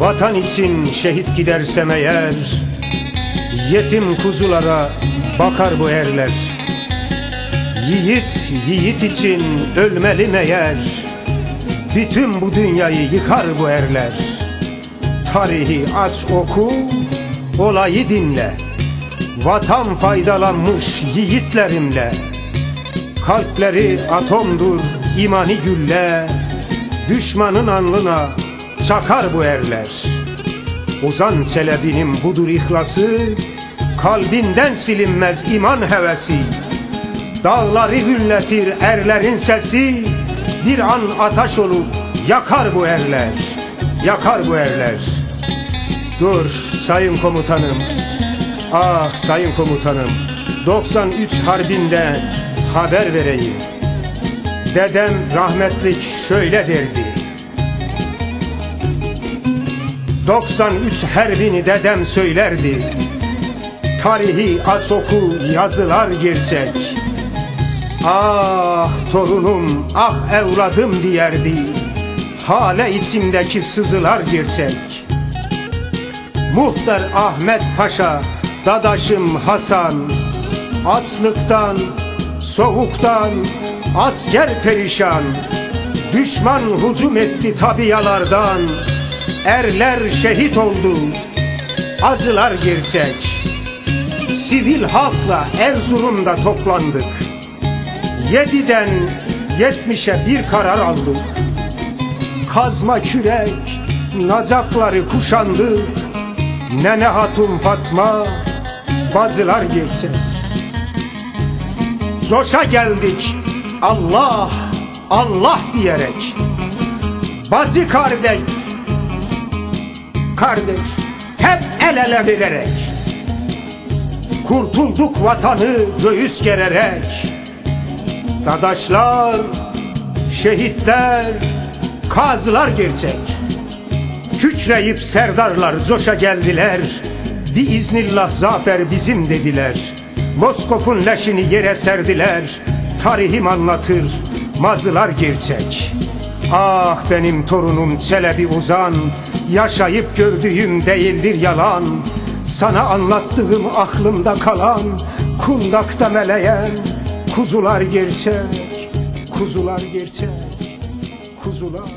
Vatan için şehit gidersem eğer Yetim kuzulara bakar bu erler. Yiğit, yiğit için ölmeli meğer Bütün bu dünyayı yıkar bu erler. Tarihi aç oku, olayı dinle. Vatan faydalanmış yiğitlerimle. Kalpleri atomdur, imani gülle Düşmanın alnına çakar bu erler. Ozan Çelebi'nin budur ihlası Kalbinden silinmez iman hevesi. Dağları hünletir erlerin sesi Bir an ataş olup yakar bu erler Yakar bu erler. Dur sayın komutanım Ah sayın komutanım 93 harbinde haber vereyim. Dedem rahmetlik şöyle derdi 93 herbini dedem söylerdi. Tarihi aç oku yazılar gerçek. Ah torunum ah evladım diyerdi. Hale içimdeki sızılar gerçek. Muhtar Ahmet Paşa Dadaşım Hasan. Açlıktan, soğuktan Asker perişan. Düşman hücum etti tabiyalardan Erler şehit oldu Acılar gerçek. Sivil halkla Erzurum'da toplandık. Yediden yetmişe bir karar aldık. Kazma kürek Nacakları kuşandık Nene Hatun Fatma Bacılar gerçek. Coşa geldik Allah Allah diyerek. Bacı kardeş Kardeş hep el ele vererek. Kurtulduk vatanı göğüs gererek. Dadaşlar, şehitler, kazılar gerçek. Kükreyip serdarlar coşa geldiler. Bir iznillah zafer bizim dediler. Moskof'un leşini yere serdiler. Tarihim anlatır mazılar gerçek. Ah benim torunum Çelebi Uzan Yaşayıp gördüğüm değildir yalan. Sana anlattığım aklımda kalan Kundakta meleyen kuzular gerçek Kuzular gerçek Kuzular